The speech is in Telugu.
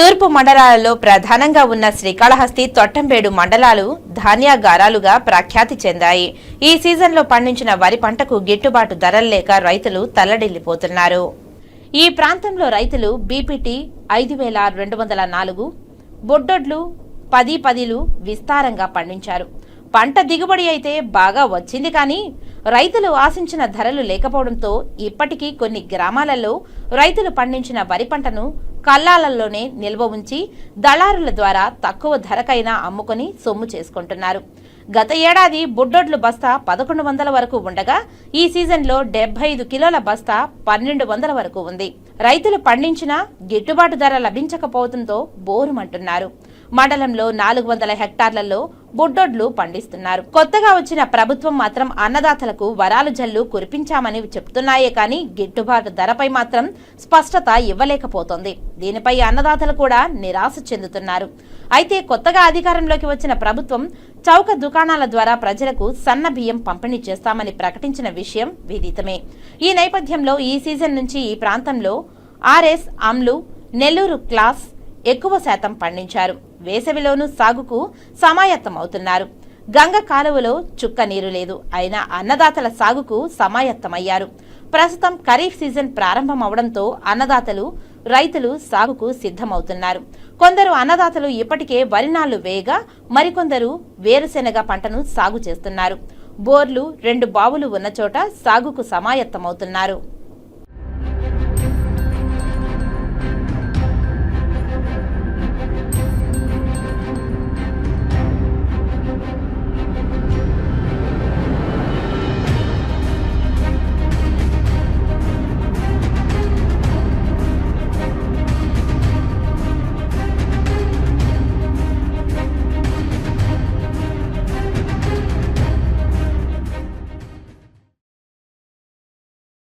తూర్పు మండలాలలో ప్రధానంగా ఉన్న శ్రీకాళహస్తి తొట్టంబేడు మండలాలు ధాన్యాగారాలుగా ప్రఖ్యాతి చెందాయి. ఈ సీజన్లో పండించిన వరి పంటకు గిట్టుబాటు ధరలు లేక రైతులు తల్లడిల్లిపోతున్నారు. ఈ ప్రాంతంలో రైతులు బీపీటీ ఐదు వేల రెండు వందల నాలుగు బొడ్డొడ్లు పది పదిలు విస్తారంగా పండించారు. పంట దిగుబడి అయితే బాగా వచ్చింది కానీ రైతులు ఆశించిన ధరలు లేకపోవడంతో ఇప్పటికీ కొన్ని గ్రామాలలో రైతులు పండించిన వరి పంటను కల్లాలలోనే నిల్వ ఉంచి దళారుల ద్వారా తక్కువ ధరకైనా అమ్ముకొని సొమ్ము చేసుకుంటున్నారు. గత ఏడాది బుడ్డొడ్లు బస్తా పదకొండు వందల వరకు ఉండగా ఈ సీజన్లో డెబ్బై ఐదు కిలోల బస్తా పన్నెండు వందల వరకు ఉంది. రైతులు పండించిన గిట్టుబాటు ధర లభించకపోవడంతో బోరుమంటున్నారు. మండలంలో నాలుగు వందల హెక్టార్లలో బుడ్డొడ్లు పండిస్తున్నారు. కొత్తగా వచ్చిన ప్రభుత్వం మాత్రం అన్నదాతలకు వరాలు జల్లు కురిపించామని చెప్తున్నాయే కానీ గిట్టుబాటు ధరపై మాత్రం స్పష్టత ఇవ్వలేకపోతోంది. దీనిపై అన్నదాతలు కూడా నిరాశ చెందుతున్నారు. అయితే కొత్తగా అధికారంలోకి వచ్చిన ప్రభుత్వం చౌక దుకాణాల ద్వారా ప్రజలకు సన్న బియ్యం పంపిణీ చేస్తామని ప్రకటించిన విషయం విదితమే. ఈ నేపథ్యంలో ఈ సీజన్ నుంచి ఈ ప్రాంతంలో ఆర్ఎస్ అమ్లు నెల్లూరు క్లాస్ ఎక్కువ శాతం పండించారు. వేసవిలోనూ సాగుకు సమాయత్తమవుతున్నారు. గంగ కాలువలో చుక్క నీరు లేదు. అయినా అన్నదాతల సాగుకు సమాయత్తమయ్యారు. ప్రస్తుతం ఖరీఫ్ సీజన్ ప్రారంభమవడంతో అన్నదాతలు రైతులు సాగుకు సిద్ధమవుతున్నారు. కొందరు అన్నదాతలు ఇప్పటికే వరినాళ్ళు వేయగా మరికొందరు వేరుశెనగ పంటను సాగు చేస్తున్నారు. బోర్లు రెండు బావులు ఉన్న చోట సాగుకు సమాయత్తమవుతున్నారు.